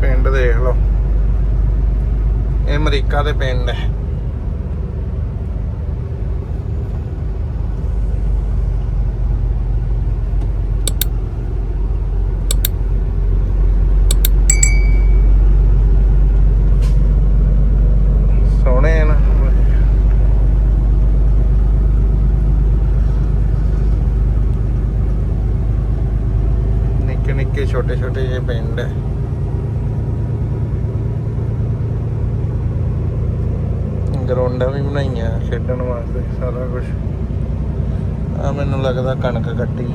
ਪਿੰਡ ਦੇਖ ਲਓ। ਇਹ ਅਮਰੀਕਾ ਦੇ ਪਿੰਡ ਹੈ ਸੋਹਣੇ ਆ ਨਾ ਨਿੱਕੇ ਨਿੱਕੇ ਛੋਟੇ ਛੋਟੇ ਜਿਹੇ ਪਿੰਡ ਹੈ ਗਰਾਊਂਡਾਂ ਵੀ ਬਣਾਈਆਂ ਖੇਡਣ ਵਾਸਤੇ ਸਾਰਾ ਕੁਝ ਆ ਮੈਨੂੰ ਲੱਗਦਾ ਕਣਕ ਕੱਟੀ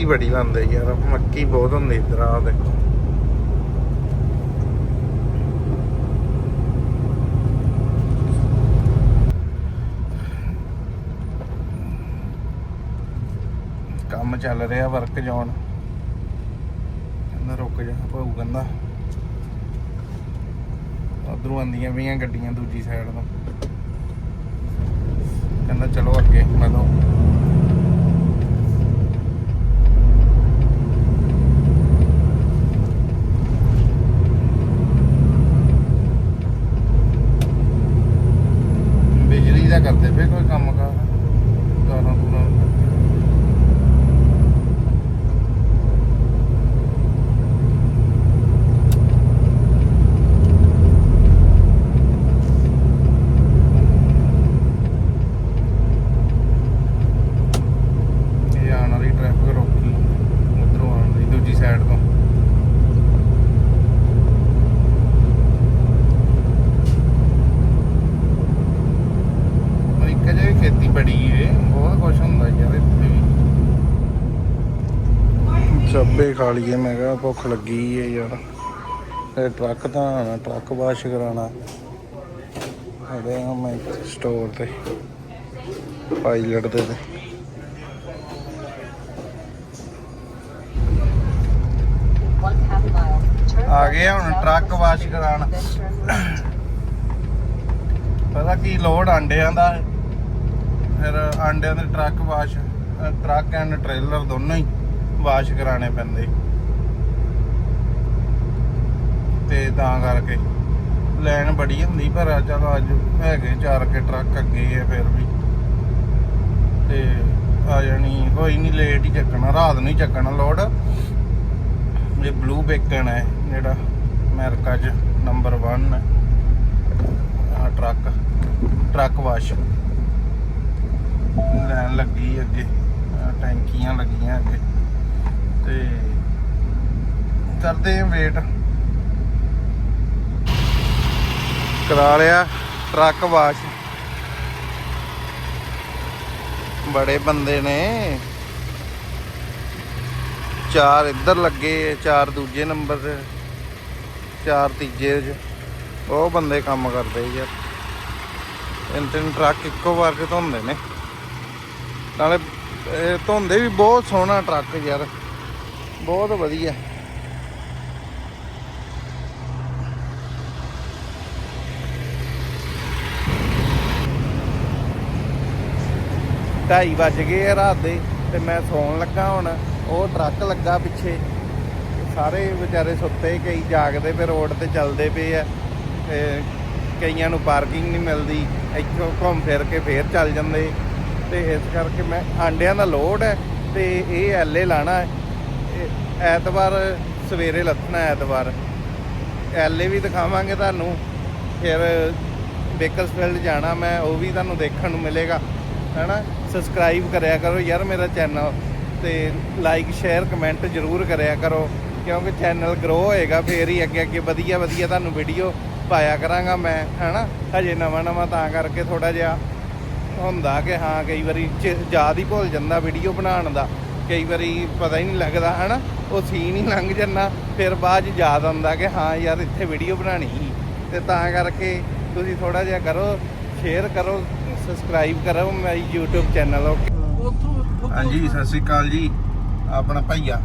ਮੱਕੀ ਬੜੀ ਲਾਉਂਦੇ ਯਾਰ, ਮੱਕੀ ਬਹੁਤ ਹੁੰਦੀ ਇਧਰ ਆ ਦੇਖੋ। ਕੰਮ ਚੱਲ ਰਿਹਾ ਵਰਕ ਜਾਣ। ਕਹਿੰਦਾ ਰੁਕ ਜਾ, ਭਾਊ ਕਹਿੰਦਾ। ਉਧਰੋਂ ਆਂਦੀਆਂ ਪਈਆਂ ਗੱਡੀਆਂ ਦੂਜੀ ਸਾਈਡ ਤੋਂ। ਕਹਿੰਦਾ ਚਲੋ ਅੱਗੇ ਮਿਲੋ ਬਿਜਲੀ ਦਾ ਕਰਦੇ ਪਏ ਕੋਈ ਕੰਮ ਕਾਰ ਤਾਰਾਂ ਤੂਰਾਂ ਇਹ ਆਉਣ ਵਾਲੀ ਟ੍ਰੈਫਿਕ ਰੋਕੀ ਉਧਰੋਂ ਆਉਣ ਦੀ ਦੂਜੀ ਸਾਈਡ ਤੋਂ ਅਮਰੀਕਾ 'ਚ ਵੀ ਖੇਤੀ ਬੜੀ ਏ ਬਹੁਤ ਕੁਝ ਹੁੰਦਾ ਯਾਰ ਇੱਥੇ ਵੀ ਚੱਬੇ ਖਾ ਲਈਏ। ਮੈਂ ਕਿਹਾ ਭੁੱਖ ਲੱਗੀ ਏ ਯਾਰ। ਇਹ ਟਰੱਕ ਤਾਂ ਆਣਾ ਟਰੱਕ ਵਾਸ਼ ਕਰਾਣਾ ਇਹਦੇ ਆ ਮੈਂ ਸਟੋਰ ਤੇ ਪਾਇਲਟ ਦੇ ਤੇ। ਆ ਗਏ ਹੁਣ ਟਰੱਕ ਵਾਸ਼ Cedar, ਕਰਾਉਣ। ਪਤਾ ਕੀ ਲੋਡ ਆਂਡਿਆਂ ਦਾ? ਫਿਰ ਆਂਡਿਆਂ ਦੇ truck wash truck and trailer ਦੋਨੋਂ ਹੀ। ਵਾਸ਼ ਕਰਾਣੇ ਪੈਂਦੇ। ਤੇ ਤਾਂ ਕਰਕੇ। ਲੈਣ ਬੜੀ ਹੁੰਦੀ, ਪਰ ਆ ਚਲੋ ਅੱਜ ਹੈਗੇ ਚਾਰ ਕੇ ਟਰੱਕ ਅੱਗੇ ਆ ਫਿਰ ਵੀ। ਤੇ ਆ ਜਾਣੀ ਕੋਈ ਨਹੀਂ ਲੇਟ ਹੀ ਚੱਕਣਾ, ਰਾਤ ਨੂੰ ਹੀ ਚੱਕਣਾ ਲੋਡ। ਇਹ ਬਲੂ ਬੇਕਨ ਹੈ, ਜਿਹੜਾ ਅਮਰੀਕਾ 'ਚ ਨੰਬਰ 1 ਹੈ। ਆ ਟਰੱਕ ਟਰੱਕ ਵਾਸ਼। ਲੈਣ ਲੱਗੀ ਅੱਗੇ ਟੈਂਕੀਆਂ ਲੱਗੀਆਂ ਅੱਗੇ। ਤੇ ਕਰਦੇ ਆਂ ਵੇਟ ਕਰਾ ਲਿਆ ਟਰੱਕ ਵਾਸ਼ ਬੜੇ ਬੰਦੇ ਨੇ। ਚਾਰ ਇੱਧਰ ਲੱਗੇ ਚਾਰ ਦੂਜੇ ਨੰਬਰ ਤੇ, ਚਾਰ ਤੀਜੇ 'ਚ। ਉਹ ਬੰਦੇ ਕੰਮ ਕਰਦੇ ਯਾਰ। ਤਿੰਨ ਤਿੰਨ ਟਰੱਕ ਇੱਕੋ ਵਾਰ ਕੇ ਧੋਂਦੇ ਨੇ। ਨਾਲੇ ਧੋਂਦੇ ਵੀ ਬਹੁਤ ਸੋਹਣਾ ਟਰੱਕ ਯਾਰ। ਬਹੁਤ ਵਧੀਆ। ਢਾਈ ਵੱਜ ਗਏ ਆ ਰਾਤ ਦੇ ਤੇ ਮੈਂ ਸੌਣ ਲੱਗਾ ਹੁਣ। ਉਹ ਟਰੱਕ ਲੱਗਾ ਪਿੱਛੇ। ਸਾਰੇ ਵਿਚਾਰੇ ਸੁੱਤੇ, ਕਈ ਜਾਗਦੇ ਪਏ ਰੋਡ ਤੇ ਚੱਲਦੇ ਪਏ ਆ। ਤੇ ਕਈਆਂ ਨੂੰ ਪਾਰਕਿੰਗ ਨਹੀਂ ਮਿਲਦੀ। ਇੱਥੋਂ ਘੁੰਮ ਫਿਰ ਕੇ ਫੇਰ ਚੱਲ ਜਾਂਦੇ। ਤੇ ਇਸ ਕਰਕੇ ਮੈਂ ਆਂਡਿਆਂ ਦਾ ਲੋਡ ਹੈ ਤੇ ਇਹ ਐਲੇ ਲਾਣਾ ਹੈ। ਐਤਵਾਰ ਸਵੇਰੇ ਲੱਥਣਾ ਐਤਵਾਰ। ਐਲੇ ਵੀ ਦਿਖਾਵਾਂਗੇ ਤੁਹਾਨੂੰ। ਫਿਰ ਬੇਕਰਸਫੀਲਡ ਜਾਣਾ ਮੈਂ, ਉਹ ਵੀ ਤੁਹਾਨੂੰ ਦੇਖਣ ਨੂੰ ਮਿਲੇਗਾ। ਹੈਨਾ? ਸਬਸਕ੍ਰਾਈਬ ਕਰਿਆ ਕਰੋ ਯਾਰ ਮੇਰਾ ਚੈਨਲ ਤੇ ਲਾਈਕ ਸ਼ੇਅਰ ਕਮੈਂਟ ਜ਼ਰੂਰ ਕਰਿਆ ਕਰੋ। ਕਿਉਂਕਿ ਚੈਨਲ ਗਰੋ ਹੋਏਗਾ, ਫੇਰ ਹੀ ਅੱਗੇ ਅੱਗੇ ਵਧੀਆ ਵਧੀਆ ਤੁਹਾਨੂੰ ਵੀਡੀਓ ਪਾਇਆ ਕਰਾਂਗਾ ਮੈਂ, ਹੈਨਾ? ਹਜੇ ਨਵਾਂ ਨਵਾਂ ਤਾਂ ਕਰਕੇ ਥੋੜਾ ਜਿਹਾ ਹੁੰਦਾ ਕਿ ਹਾਂ, ਕਈ ਵਾਰੀ ਚ- ਯਾਦ ਹੀ ਭੁੱਲ ਜਾਂਦਾ ਵੀਡੀਓ ਬਣਾਉਣ ਦਾ। ਕਈ ਵਾਰੀ ਪਤਾ ਹੀ ਨਹੀਂ ਲੱਗਦਾ ਹਨਾ? ਉਹ ਸੀਨ ਹੀ ਲੰਘ ਜਾਂਦਾ ਫਿਰ ਬਾਅਦ ਚ ਯਾਦ ਆਉਂਦਾ ਕਿ ਹਾਂ ਯਾਰ ਇੱਥੇ ਵੀਡੀਓ ਬਣਾਣੀ ਸੀ। ਤੇ ਤਾਂ ਕਰਕੇ ਤੁਸੀਂ ਥੋੜਾ ਜਿਹਾ ਕਰੋ ਸ਼ੇਅਰ ਕਰੋ ਸਬਸਕ੍ਰਾਈਬ ਕਰੋ ਮੇਰੀ YouTube ਚੈਨਲ ਓਕੇ ਹਾਂਜੀ ਸਤਿ ਸ੍ਰੀ ਅਕਾਲ ਜੀ ਆਪਣਾ ਭਾਈਆ।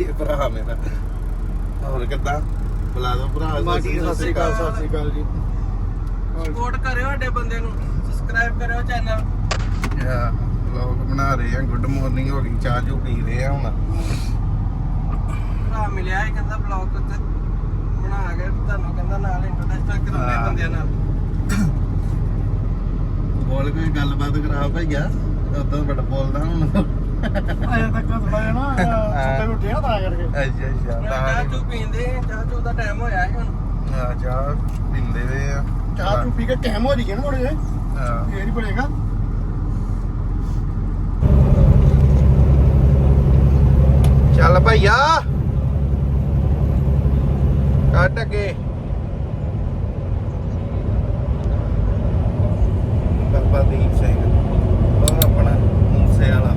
ਇਹ ਭਰਾ ਮੇਰਾ। ਹੋਰ ਕਿੱਦਾਂ? ਬੁਲਾ ਦੋ ਭਰਾ ਸਤਿ ਸ੍ਰੀ ਅਕਾਲ। ਸਤਿ ਸ੍ਰੀ ਅਕਾਲ ਜੀ। ਸਪੋਰਟ ਕਰਿਓ ਸਾਡੇ ਬੰਦੇ ਨੂੰ ਸਬਸਕ੍ਰਾਈਬ ਕਰਿਓ ਚੈਨਲ ਯਾ ਲੋਕ ਬਣਾ ਰਹੇ ਆ ਗੁੱਡ ਮਾਰਨਿੰਗ ਹੋ ਗਈ ਚਾਹ ਚੂ ਪੀ ਰਹੇ ਆ ਹੁਣ। ਭਰਾ ਮਿਲਿਆ ਇਹ ਕਹਿੰਦਾ ਬਲੌਗ ਤੇ ਬਣਾ ਕੇ ਤੁਹਾਨੂੰ ਕਹਿੰਦਾ ਨਾਲ ਇੰਟਰੋਡਕਸ਼ਨ ਕਰਾਉਂਦੇ ਹਾਂ। ਬੰਦਿਆਂ ਨਾਲ। ਬੋਲ ਕੋਈ ਗੱਲਬਾਤ ਕਰਾ ਭਈਆ ਉਦੋਂ ਬੜਾ ਬੋਲਦਾ ਹੁਣ। ਅਜੇ ਤੱਕ ਥੋੜਾ ਨਾ ਸੁੱਤੇ ਉੱਠੇ ਨਾ ਤਾਂ ਕਰਕੇ। ਅੱਛਾ ਅੱਛਾ ਚਾਹ ਚੂ ਪੀਂਦੇ ਚਾਹ ਚੂ ਦਾ ਟਾਈਮ ਹੋਇਆ ਸੀ ਹੁਣ। ਆ ਚਾਹ ਪੀਂਦੇ ਵੇ ਆ। ਚਾਹ ਚੂ ਪੀ ਕੇ ਟਾਈਮ ਹੋ ਜੀ ਨਾ ਥੋੜੇ ਜਿਹੇ। ਹਾਂ। ਇਹ ਨਹੀਂ ਬਣੇਗਾ। ਚੱਲ ਭਈਆ ਕੱਢ ਕੇ ਬਾਬਾ ਦੀਪ ਸਿੰਘ ਉਹ ਆਪਣਾ ਮੂਸੇ ਵਾਲਾ।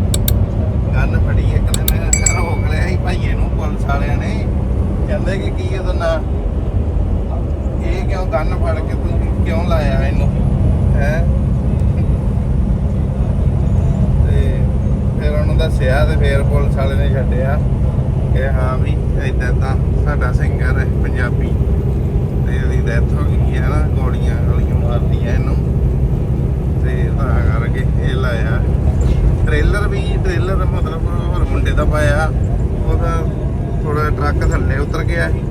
ਗੰਨ ਫੜੀ ਇੱਕ ਦਿਨ ਰੋਕ ਲਿਆ ਸੀ ਭਾਈਏ ਨੂੰ, ਪੁਲਿਸ ਵਾਲਿਆਂ ਨੇ। ਕਹਿੰਦੇ ਕਿ ਕੀ ਇਹਦਾ ਨਾਂ? ਇਹ ਕਿਉਂ ਗੰਨ ਫੜ ਕੇ ਤੂੰ ਕਿਉਂ ਲਾਇਆ ਇਹਨੂੰ? ਹੈ ਤੇ ਫਿਰ ਦੱਸਿਆ ਤੇ ਫਿਰ ਪੁਲਿਸ ਵਾਲੇ ਨੇ ਛੱਡਿਆ ਕਿ ਹਾਂ ਵੀ ਏਦਾਂ ਤਾਂ ਸਾਡਾ ਸਿੰਗਰ ਹੈ ਪੰਜਾਬੀ ਤੇ ਇਹਦੀ ਡੈਥ ਹੋ ਗਈ ਹੈ ਨਾ, ਗੋਲੀਆਂ ਗੋਲੀਆਂ ਮਾਰਦੀਆਂ ਇਹਨੂੰ ਤੇ ਤਾਂ ਕਰਕੇ ਇਹ ਲਾਇਆ। ਟ੍ਰੇਲਰ ਵੀ ਟ੍ਰੇਲਰ ਮਤਲਬ ਹੋਰ ਮੁੰਡੇ ਦਾ ਪਾਇਆ ਉਹਦਾ ਥੋੜਾ ਟਰੱਕ ਥੱਲੇ ਉਤਰ ਗਿਆ ਸੀ,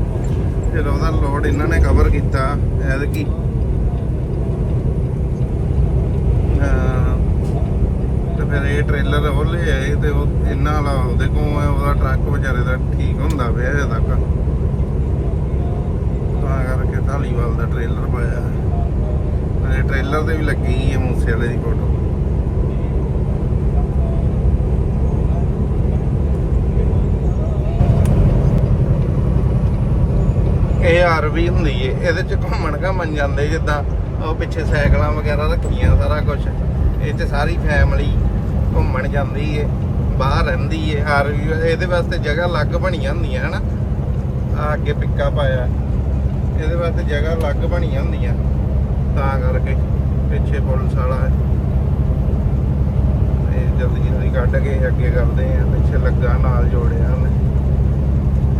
ਫਿਰ ਉਹਦਾ ਲੋਡ ਇਹਨਾਂ ਨੇ ਕਵਰ ਕੀਤਾ, ਐਤਕੀ ਹਾਂ ਤੇ ਟ੍ਰੇਲਰ ਉਹ ਲੈ ਆਏ ਤੇ ਉਹ ਇਹਨਾਂ ਵਾਲਾ ਉਹਦੇ ਕੋਲ ਹੈ ਉਹਦਾ ਟਰੱਕ ਵਿਚਾਰੇ ਦਾ ਠੀਕ ਹੁੰਦਾ ਪਿਆ ਹਜੇ ਤੱਕ। ਤਾਂ ਕਰਕੇ ਢਾਲੀਵਾਲ ਦਾ ਟ੍ਰੇਲਰ ਪਾਇਆ। ਇਹ ਟ੍ਰੇਲਰ ਤੇ ਵੀ ਲੱਗੀ ਹੈ ਮੂਸੇ ਵਾਲੇ ਦੀ ਫੋਟੋ ਇਹ ਆਰਵੀ ਹੁੰਦੀ ਏ, ਇਹਦੇ ਚ ਘੁੰਮਣ ਘੁੰਮਣ ਜਾਂਦੇ ਜਿੱਦਾਂ ਉਹ ਪਿੱਛੇ ਸਾਈਕਲਾਂ ਵਗੈਰਾ ਰੱਖੀਆਂ ਸਾਰਾ ਕੁਝ ਇਹ ਚ ਸਾਰੀ ਫੈਮਿਲੀ ਘੁੰਮਣ ਜਾਂਦੀ ਏ, ਬਾਹਰ ਰਹਿੰਦੀ ਏ ਆਰਵੀ ਇਹਦੇ ਵਾਸਤੇ ਜਗ੍ਹਾ ਅਲੱਗ ਬਣੀਆਂ ਹੁੰਦੀਆਂ ਹਨਾ? ਆ ਅੱਗੇ ਪਿੱਕਾ ਪਾਇਆ। ਇਹਦੇ ਵਾਸਤੇ ਜਗ੍ਹਾ ਅਲੱਗ ਬਣੀਆਂ ਹੁੰਦੀਆਂ ਤਾਂ ਕਰਕੇ ਪਿੱਛੇ ਪੁਲਿਸ ਵਾਲਾ ਹੈ। ਤੇ ਜਲਦੀ ਜਲਦੀ ਕੱਢ ਕੇ ਅੱਗੇ ਕਰਦੇ ਆ, ਪਿੱਛੇ ਲੱਗਾ ਨਾਲ ਜੋੜਿਆ ਉਹਨੇ।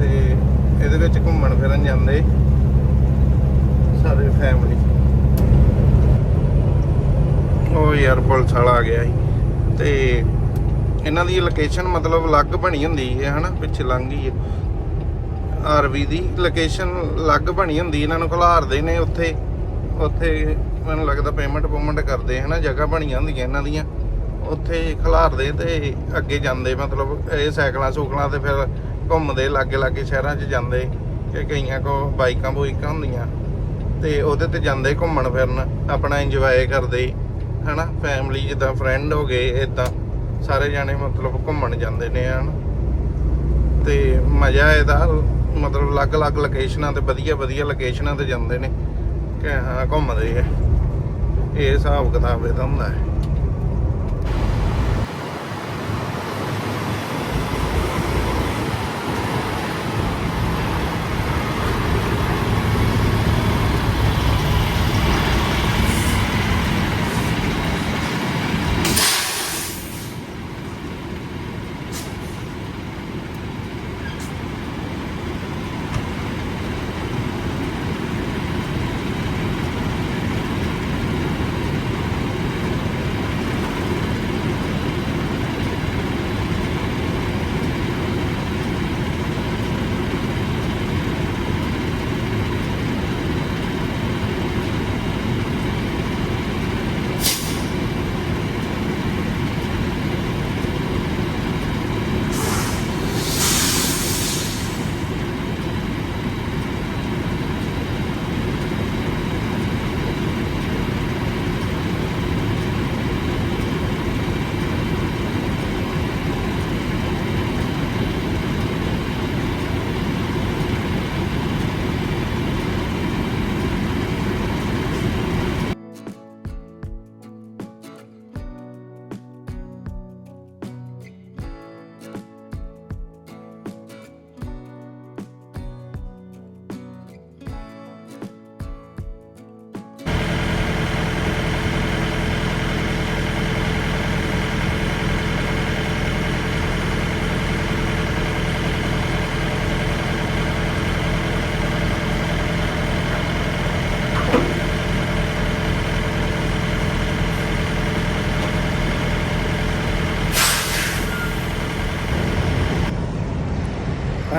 ਤੇ ਇਹਦੇ ਵਿੱਚ ਘੁੰਮਣ ਫਿਰਨ ਜਾਂਦੇ ਸਾਰੇ ਫੈਮਿਲੀ ਉਹ ਯਾਰ ਪੁਲਿਸ ਵਾਲਾ ਆ ਗਿਆ ਸੀ। ਤੇ ਇਹਨਾਂ ਦੀ ਲੋਕੇਸ਼ਨ ਮਤਲਬ ਅਲੱਗ ਬਣੀ ਹੁੰਦੀ ਹੈ, ਹਨਾ? ਪਿੱਛੇ ਲੰਘ ਗਈ ਹੈ। ਆਰਵੀ ਦੀ ਲੋਕੇਸ਼ਨ ਅਲੱਗ ਬਣੀ ਹੁੰਦੀ ਇਹਨਾਂ ਨੂੰ ਖਲਾਰਦੇ ਨੇ ਉੱਥੇ। ਉੱਥੇ ਮੈਨੂੰ ਲੱਗਦਾ ਪੇਮੈਂਟ ਪੂਮੈਂਟ ਕਰਦੇ, ਹਨਾ? ਜਗ੍ਹਾ ਬਣੀਆਂ ਹੁੰਦੀਆਂ ਇਹਨਾਂ ਦੀਆਂ। ਉੱਥੇ ਖਲਾਰਦੇ ਤੇ ਅੱਗੇ ਜਾਂਦੇ, ਮਤਲਬ ਇਹ ਸਾਈਕਲਾਂ ਸੂਕਲਾਂ ਤੇ ਫਿਰ ਘੁੰਮਦੇ, ਲਾਗੇ ਲਾਗੇ ਸ਼ਹਿਰਾਂ 'ਚ ਜਾਂਦੇ, ਕਿ ਕਈਆਂ ਕੋ ਬਾਈਕਾਂ ਬੂਈਕਾਂ ਹੁੰਦੀਆਂ। ਤੇ ਉਹਦੇ ਤੇ ਜਾਂਦੇ ਘੁੰਮਣ ਫਿਰਨ, ਆਪਣਾ ਇੰਜੋਏ ਕਰਦੇ। ਹਨਾ ਫੈਮਿਲੀ ਜਿੱਦਾਂ ਫਰੈਂਡ ਹੋ ਗਏ ਇਦਾਂ ਸਾਰੇ ਜਾਣੇ ਮਤਲਬ ਘੁੰਮਣ ਜਾਂਦੇ ਨੇ ਹਨ। ਤੇ ਮਜ਼ਾ ਇਹਦਾ, ਮਤਲਬ ਅਲੱਗ-ਅਲੱਗ ਲੋਕੇਸ਼ਨਾਂ ਤੇ, ਵਧੀਆ ਵਧੀਆ ਲੋਕੇਸ਼ਨਾਂ ਤੇ ਜਾਂਦੇ ਨੇ। ਕਿ ਹਾਂ ਘੁੰਮਦੇ ਆ। ਇਹ ਹਿਸਾਬ ਕਿਤਾਬ ਇਹਦਾ ਹੁੰਦਾ ਹੈ।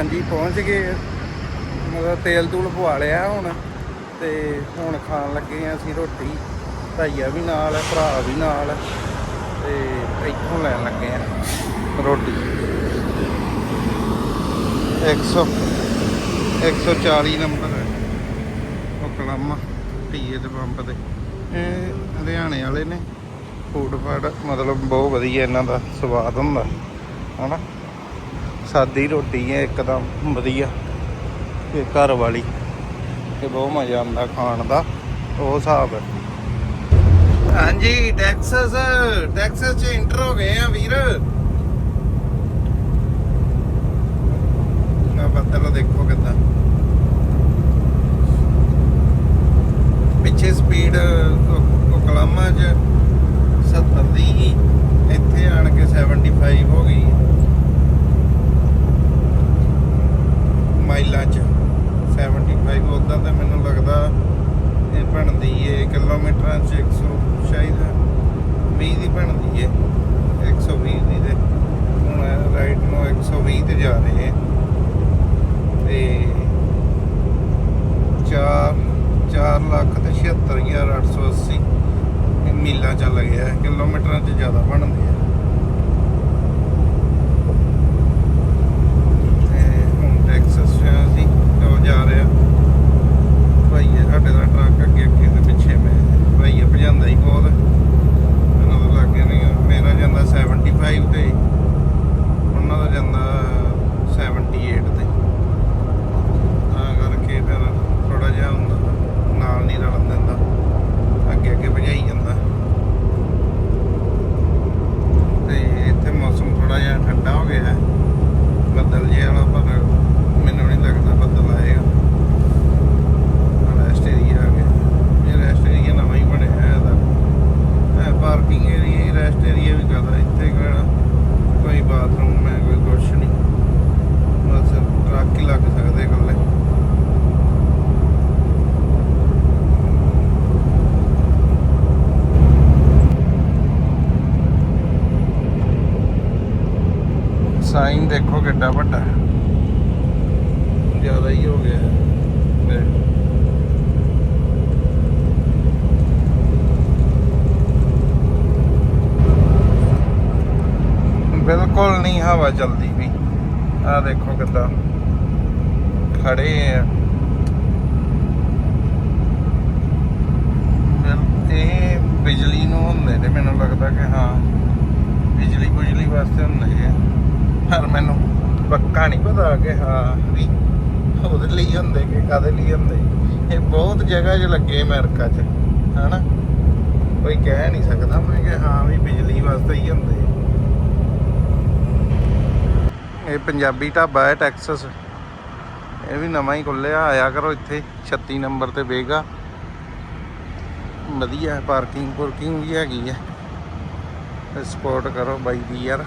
ਹਾਂਜੀ, ਪਹੁੰਚ ਗਏ। ਮਤਲਬ ਤੇਲ ਤੂਲ ਪਵਾ ਲਿਆ ਹੁਣ ਤੇ ਹੁਣ ਖਾਣ ਲੱਗੇ ਆ ਅਸੀਂ ਰੋਟੀ। ਭਾਈਆ ਵੀ ਨਾਲ ਹੈ ਭਰਾ ਵੀ ਨਾਲ ਹੈ ਤੇ ਇੱਥੋਂ ਲੈਣ ਲੱਗੇ ਆ ਰੋਟੀ। 100 140 ਨੰਬਰ ਹੈ ਉਹ ਕਲਮ ਟੀਏ ਦੇ ਪੰਪ ਦੇ ਇਹ ਹਰਿਆਣੇ ਵਾਲੇ ਨੇ। ਫੂਡ ਫਾਡ ਮਤਲਬ ਬਹੁਤ ਵਧੀਆ ਇਹਨਾਂ ਦਾ ਸਵਾਦ ਹੁੰਦਾ, ਹਨਾ? ਸਾਦੀ ਰੋਟੀ ਹੈ ਇੱਕਦਮ ਵਧੀਆ। ਤੇ ਘਰ ਵਾਲੀ ਤੇ ਬਹੁਤ ਮਜ਼ਾ ਆਉਂਦਾ ਖਾਣ ਦਾ ਉਹ ਹਿਸਾਬ ਹੈ। ਹਾਂਜੀ ਟੈਕਸਸ ਟੈਕਸਸ ਚ ਇੰਟਰ ਹੋ ਗਏ ਆ ਵੀਰ। ਨਾ ਬੱਦਲ ਦੇਖੋ ਕਿੱਦਾਂ। ਪਿੱਛੇ ਸਪੀਡ ਕੋਕਲਾਮਾ ਚ 70 ਦੀ ਸੀ, ਇੱਥੇ ਆਣ ਕੇ 75 ਹੋ ਗਈ। ਮਾਈਲਾਂ ਚ। 75 ਉਦਾਂ ਤਾਂ ਮੈਨੂੰ ਲੱਗਦਾ ਇਹ ਬਣਦੀ ਏ, ਕਿਲੋਮੀਟਰਾਂ ਚ 100 ਸ਼ਾਇਦ 20 ਦੀ ਬਣਦੀ ਏ 120 ਦੀ ਤੇ ਹੁਣ ਰਾਈਟ ਨੂੰ 120 ਤੇ ਜਾ ਰਹੇ ਹਾਂ ਤੇ 4 4 ਲੱਖ ਤੇ 76880 ਮੀਲਾਂ ਚੱਲ ਗਿਆ ਕਿਲੋਮੀਟਰਾਂ ਚ ਜ਼ਿਆਦਾ ਬਣਦੇ ਹੈ ਤੇ ਹੁਣ ਟੈਕਸਸ ਚ ਆ ਅਸੀਂ ਤੇ ਉਹ ਜਾ ਰਿਹਾ ਭਾਈ ਇਹ ਸਾਡੇ ਦਾ ਟਰੱਕ ਅੱਗੇ ਅੱਗੇ ਤੇ ਪਿੱਛੇ ਮੈਂ ਭਾਈ ਇਹ ਭਜਾਉਂਦਾ ਹੀ ਬਹੁਤ ਮੈਨੂੰ ਤਾਂ ਲੱਗੇ ਨਹੀਂ ਮੇਰਾ ਜਾਂਦਾ 75 ਤੇ ਉਹਨਾਂ ਦਾ ਜਾਂਦਾ 78 ਤੇ ਤਾਂ ਕਰਕੇ ਫਿਰ ਥੋੜਾ ਜਿਹਾ ਹੁੰਦਾ ਨਾਲ ਨਹੀਂ ਰਲਣ ਦਿੰਦਾ ਅੱਗੇ ਅੱਗੇ ਭਜਾਈ ਜਾਂਦਾ ਤੇ ਇੱਥੇ ਮੌਸਮ ਥੋੜਾ ਜਿਹਾ ਠੰਡਾ ਹੋ ਗਿਆ ਹੈ ਬੱਦਲ ਜਿਹਾ ਵਾਲਾ ਪਰ ਮੈਨੂੰ ਨਹੀਂ ਲੱਗਦਾ ਬੱਦਲ ਆਏਗਾ ਰੈਸਟ ਏਰੀਆ ਆ ਗਿਆ ਇਹ ਰੈਸਟ ਏਰੀਆ ਨਵਾਂ ਹੀ ਬਣਿਆ ਹੈ ਇਹਦਾ ਇਹ ਪਾਰਕਿੰਗ ਏਰੀਆ ਹੀ ਰੈਸਟ ਏਰੀਆ ਵੀ ਕਰਦਾ ਇੱਥੇ ਕਿਹੜਾ ਕੋਈ ਬਾਥਰੂਮ ਹੈ ਕੋਈ ਕੁਛ ਨਹੀਂ ਬਸ ਟਰੱਕ ਹੀ ਲੱਗ ਸਕਦੇ ਇਕੱਲੇ ਸਾਈਨ ਦੇਖੋ ਕਿੱਡਾ ਵੱਡਾ ਹੈ ਜ਼ਿਆਦਾ ਹੀ ਹੋ ਗਿਆ ਹੈ। ਤੇ ਬਿਲਕੁਲ ਨਹੀਂ, ਹਵਾ ਚਲਦੀ ਵੀ। ਆ ਦੇਖੋ ਕਿੱਦਾਂ ਖੜੇ ਆ। ਇਹ ਬਿਜਲੀ ਨੂੰ ਹੁੰਦੇ ਨੇ, ਮੈਨੂੰ ਲੱਗਦਾ ਕਿ ਹਾਂ, ਬਿਜਲੀ ਬੁਜਲੀ ਵਾਸਤੇ ਹੁੰਦੇ ਆ। ਪਰ ਮੈਨੂੰ ਪੱਕਾ ਨਹੀਂ ਪਤਾ ਕਿ ਹਾਂ ਵੀ ਉਹਦੇ ਲਈ ਹੁੰਦੇ ਕਿ ਕਾਦੇ ਲਈ ਹੁੰਦੇ। ਇਹ ਬਹੁਤ ਜਗ੍ਹਾ 'ਚ ਲੱਗੇ ਅਮਰੀਕਾ 'ਚ, ਹਨਾ? ਕੋਈ ਕਹਿ ਨਹੀਂ ਸਕਦਾ ਮੈਂ ਕਿ ਹਾਂ ਵੀ ਬਿਜਲੀ ਵਾਸਤੇ ਹੀ ਹੁੰਦੇ ਇਹ ਪੰਜਾਬੀ ਢਾਬਾ ਹੈ ਟੈਕਸਸ। ਇਹ ਵੀ ਨਵਾਂ ਹੀ ਖੁੱਲਿਆ ਆਇਆ ਕਰੋ ਇੱਥੇ 36 ਨੰਬਰ ਤੇ ਵੇਗਾ। ਵਧੀਆ ਪਾਰਕਿੰਗ ਪੁਰਕਿੰਗ ਵੀ ਹੈਗੀ ਹੈ। ਸਪੋਰਟ ਕਰੋ ਬਾਈ ਦੀ ਯਾਰ।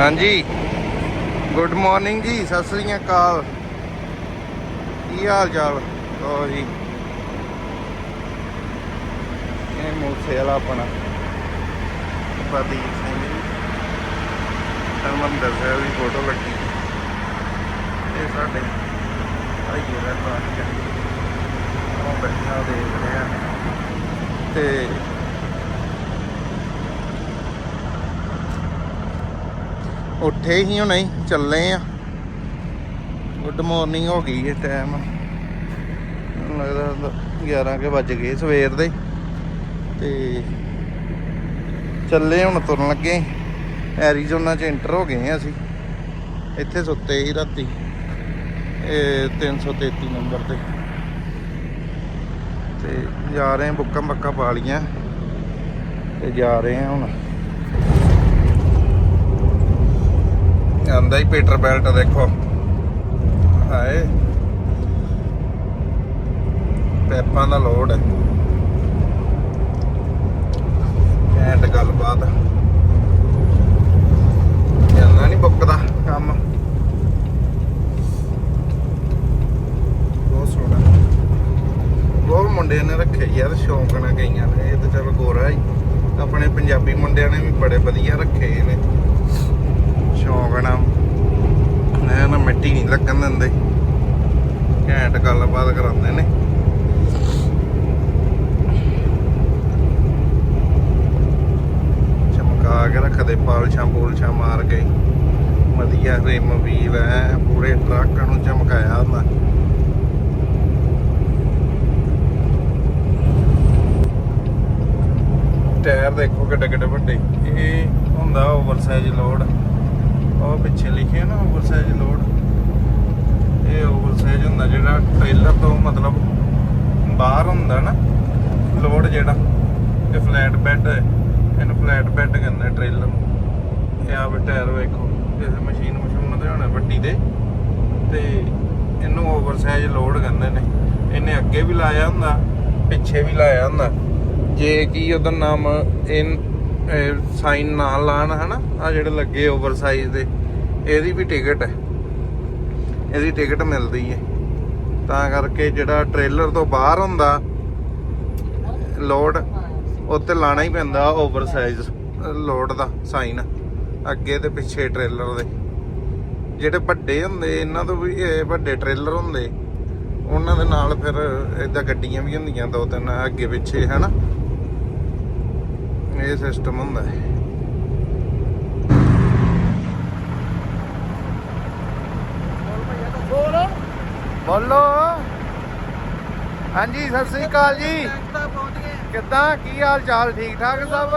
ਹਾਂਜੀ। ਗੁੱਡ ਮਾਰਨਿੰਗ ਜੀ, ਸਤਿ ਸ੍ਰੀ ਅਕਾਲ। ਕੀ ਹਾਲ ਚਾਲ ਲੋ ਜੀ। ਇਹ ਮੂਸੇ ਵਾਲਾ ਆਪਣਾ। ਪ੍ਰਦੀਪ ਸਿੰਘ ਜੀ ਹਰਮੰਦਰ ਸਾਹਿਬ ਦੀ ਫੋਟੋ ਲੱਗੀ। ਇਹ ਸਾਡੇ ਭਾਈਏ ਦਾ ਪਾਣੀ ਉਹ ਬੈਠਾ ਦੇਖ ਰਿਹਾ ਤੇ ਉੱਠੇ ਹੀ ਹੁਣੇ ਹੀ ਚੱਲੇ ਆ। ਗੁੱਡ ਮਾਰਨਿੰਗ ਹੋ ਗਈ ਹੈ ਟਾਈਮ ਲੱਗਦਾ 11 ਕੇ ਵੱਜ ਗਏ ਸਵੇਰ ਦੇ। ਤੇ ਚੱਲੇ ਹੁਣ ਤੁਰਨ ਲੱਗੇ। ਐਰੀਜ਼ੋਨਾ ਚ ਇੰਟਰ ਹੋ ਗਏ ਆ ਅਸੀਂ। ਇੱਥੇ ਸੁੱਤੇ ਹੀ ਰਾਤੀ। ਇਹ 333 ਨੰਬਰ ਤੇ। ਤੇ ਜਾ ਰਹੇ ਆ ਬੁੱਕਾਂ ਬੱਕਾਂ ਪਾ ਲੀਆਂ ਤੇ ਜਾ ਰਹੇ ਆ ਹੁਣ। ਆਂਦਾ ਹੀ ਪੀਟਰ ਬੈਲਟ, ਦੇਖੋ। ਹਾਏ। ਪੈਪਾਂ ਦਾ ਲੋਡ ਹੈ। ਐਂਡ ਗੱਲਬਾਤ। ਜਾਂਦਾ ਨਹੀਂ ਬੁੱਕਦਾ ਕੰਮ। ਬਹੁਤ ਸੋਹਣਾ। ਬਹੁਤ ਮੁੰਡਿਆਂ ਨੇ ਰੱਖੇ ਯਾਰ, ਸ਼ੌਂਕ ਨਾਲ ਗਈਆਂ ਨੇ। ਇਹ ਤਾਂ ਚਲ ਗੋਰਾ ਹੀ। ਆਪਣੇ ਪੰਜਾਬੀ ਮੁੰਡਿਆਂ ਨੇ ਵੀ ਬੜੇ ਵਧੀਆ ਰੱਖੇ ਨੇ ਸ਼ੌਂਕ ਨਾਲ ਮੈਂ ਨਾ ਮਿੱਟੀ ਨਹੀਂ ਲੱਗਣ ਦਿੰਦੇ ਘੈਂਟ ਗੱਲਬਾਤ ਕਰਾਉਂਦੇ ਚਮਕਾ ਕੇ ਰੱਖਦੇ ਪਾਲਸ਼ਾਂ ਪੂਲਸ਼ਾਂ ਮਾਰ ਕੇ ਵਧੀਆ ਰਿਮ ਵੀਲ ਐ ਪੂਰੇ ਟਰੱਕ ਨੂੰ ਚਮਕਾਇਆ ਹੁੰਦਾ ਟਾਇਰ ਦੇਖੋ ਕਿੱਡੇ ਕਿੱਡੇ ਵੱਡੇ ਇਹ ਹੁੰਦਾ ਓਵਰਸਾਈਜ਼ ਲੋਡ ਉਹ ਪਿੱਛੇ ਲਿਖਿਆ ਨਾ ਓਵਰਸਾਈਜ਼ ਲੋਡ। ਇਹ ਓਵਰਸਾਈਜ਼ ਹੁੰਦਾ ਜਿਹੜਾ ਟ੍ਰੇਲਰ ਤੋਂ ਮਤਲਬ ਬਾਹਰ ਹੁੰਦਾ ਨਾ, ਲੋਡ ਜਿਹੜਾ, ਇਹ ਫਲੈਟ ਬੈੱਡ ਹੈ। ਇਹਨੂੰ ਫਲੈਟ ਬੈੱਡ ਕਹਿੰਦੇ ਟ੍ਰੇਲਰ ਨੂੰ। ਇਹ ਆ ਵੀ ਟਾਇਰ ਵੇਖੋ ਕਿਸੇ ਮਸ਼ੀਨ ਮਸ਼ੂਨ ਦੇ ਹੋਣੇ ਵੱਡੀ ਦੇ। ਤੇ ਇਹਨੂੰ ਓਵਰਸਾਈਜ਼ ਲੋਡ ਕਹਿੰਦੇ ਨੇ। ਇਹਨੇ ਅੱਗੇ ਵੀ ਲਾਇਆ ਹੁੰਦਾ, ਪਿੱਛੇ ਵੀ ਲਾਇਆ ਹੁੰਦਾ। ਜੇ ਕੀ ਉਹਦਾ ਨਾਮ, ਇਹ ਸਾਈਨ ਨਾ ਲਾਣ, ਹਨਾ? ਆ ਜਿਹੜੇ ਲੱਗੇ ਓਵਰਸਾਈਜ਼ ਦੇ, ਇਹਦੀ ਵੀ ਟਿਕਟ ਹੈ। ਇਹਦੀ ਟਿਕਟ ਮਿਲਦੀ ਹੈ। ਤਾਂ ਕਰਕੇ ਜਿਹੜਾ ਟ੍ਰੇਲਰ ਤੋਂ ਬਾਹਰ ਹੁੰਦਾ ਲੋਡ ਉੱਤੇ ਲਾਣਾ ਹੀ ਪੈਂਦਾ ਓਵਰਸਾਈਜ਼ ਲੋਡ ਦਾ ਸਾਈਨ ਅੱਗੇ ਤੇ ਪਿੱਛੇ ਟ੍ਰੇਲਰ ਦੇ। ਜਿਹੜੇ ਵੱਡੇ ਹੁੰਦੇ, ਇਹਨਾਂ ਤੋਂ ਵੀ ਵੱਡੇ ਟ੍ਰੇਲਰ ਹੁੰਦੇ। ਉਹਨਾਂ ਦੇ ਨਾਲ ਫਿਰ ਇਦਾਂ ਗੱਡੀਆਂ ਵੀ ਹੁੰਦੀਆਂ, ਦੋ ਤਿੰਨ ਅੱਗੇ ਪਿੱਛੇ, ਹਨਾ? ਇਹ ਸਿਸਟਮ ਹੁੰਦਾ ਹੈ। ਬੋਲੋ। ਹਾਂਜੀ, ਸਤਿ ਸ੍ਰੀ ਅਕਾਲ ਜੀ। ਕਿੱਦਾਂ? ਕੀ ਹਾਲ ਚਾਲ ਠੀਕ ਠਾਕ ਸਭ?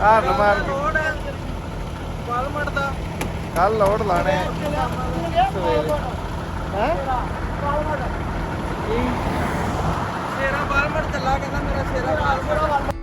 ਹਾਰ ਮਾਰ ਕੇ ਦਾ ਕੱਲ ਲੋਡ ਲਾਣੇ ਸਵੇਰੇ ਹੈ? ਸ਼ੇਰਾ ਵਾਲਮਟ ਚੱਲਾ ਕਹਿੰਦਾ ਮੇਰਾ ਸ਼ੇਰਾ ਵਾਲਮਟ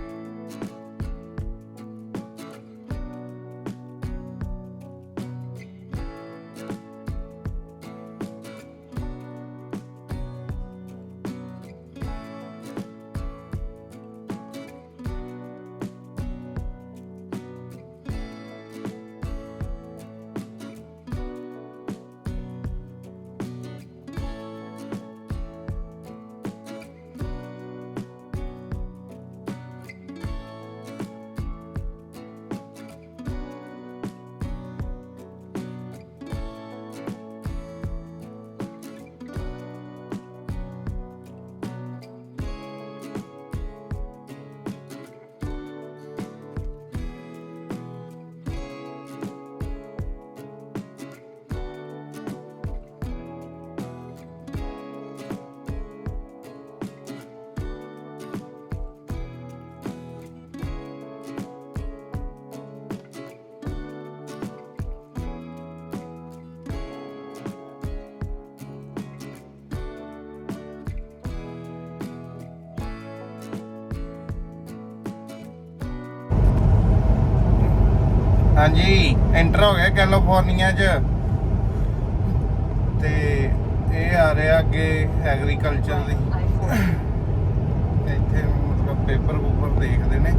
ਹਾਂਜੀ ਐਂਟਰ ਹੋ ਗਿਆ ਕੈਲੀਫੋਰਨੀਆ 'ਚ। ਤੇ ਇਹ ਆ ਰਿਹਾ ਅੱਗੇ ਐਗਰੀਕਲਚਰ ਦੀ। ਇੱਥੇ ਮਤਲਬ ਪੇਪਰ ਪੂਪਰ ਦੇਖਦੇ ਨੇ।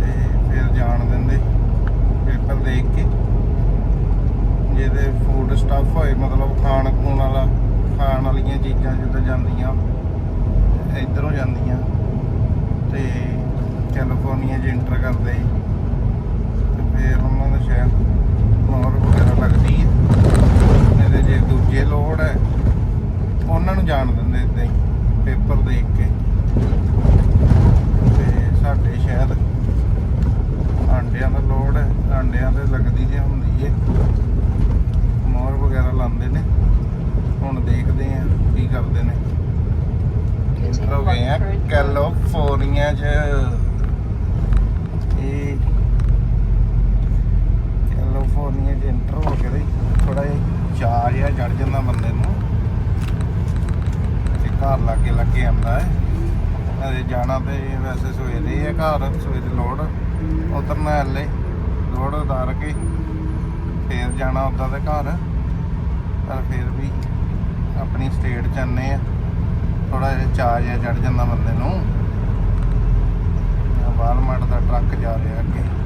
ਤੇ ਫਿਰ ਜਾਣ ਦਿੰਦੇ ਪੇਪਰ ਦੇਖ ਕੇ। ਜਿਹਦੇ ਫੂਡ ਸਟੱਫ ਹੋਏ, ਮਤਲਬ ਖਾਣ ਖੂਣ ਵਾਲਾ, ਖਾਣ ਵਾਲੀਆਂ ਚੀਜ਼ਾਂ ਜਿੱਦਾਂ ਜਾਂਦੀਆਂ, ਇਧਰੋਂ ਜਾਂਦੀਆਂ। ਤੇ ਕੈਲੀਫੋਰਨੀਆ 'ਚ ਇੰਟਰ ਕਰਦੇ। ਤੇ ਉਹਨਾਂ ਦਾ ਸ਼ਾਇਦ ਮੋਹਰ ਵਗੈਰਾ ਲੱਗਦੀ ਹੈ। ਇਹਦੇ ਜੇ ਦੂਜੇ ਲੋੜ ਹੈ, ਉਹਨਾਂ ਨੂੰ ਜਾਣ ਦਿੰਦੇ ਇਦਾਂ ਹੀ, ਪੇਪਰ ਦੇਖ ਕੇ ਤੇ ਸਾਡੇ ਸ਼ਾਇਦ ਆਂਡਿਆਂ ਦਾ ਲੋੜ ਹੈ ਆਂਡਿਆਂ ਤੇ ਲੱਗਦੀ ਤੇ ਹੁੰਦੀ ਹੈ ਮੋਹਰ ਵਗੈਰਾ ਲਾਉਂਦੇ ਨੇ ਹੁਣ ਦੇਖਦੇ ਆ ਕੀ ਕਰਦੇ ਨੇ ਇੰਟਰ ਹੋ ਗਏ ਆ ਕੈਲੀਫੋਰਨੀਆ ਚ ਇਹ ਕੈਲੀਫੋਰਨੀਆ ਚ ਇੰਟਰ ਹੋ ਕੇ ਥੋੜਾ ਜਿਹਾ ਚਾਰ ਜਿਹਾ ਚੜ ਜਾਂਦਾ ਬੰਦੇ ਨੂੰ ਤੇ ਘਰ ਲਾਗੇ ਲੱਗੇ ਆਉਂਦਾ ਹੈ ਅਰੇ ਜਾਣਾ ਤੇ ਵੈਸੇ ਸਵੇਰੇ ਹੈ ਘਰ ਸਵੇਰੇ ਲੋੜ ਉਤਰਨਾ ਹਲੇ ਲੋੜ ਉਤਾਰ ਕੇ ਫੇਰ ਜਾਣਾ ਉਦਾਂ ਦੇ ਘਰ ਪਰ ਫੇਰ ਵੀ ਆਪਣੀ ਸਟੇਟ ਚ ਆਨੇ ਆ ਥੋੜਾ ਜਿਹਾ ਚਾਅ ਜਿਹਾ ਚੜ ਜਾਂਦਾ ਬੰਦੇ ਨੂੰ ਆਹ ਵਾਲਮਾਰਟ ਦਾ ਟਰੱਕ ਜਾ ਰਿਹਾ ਅੱਗੇ।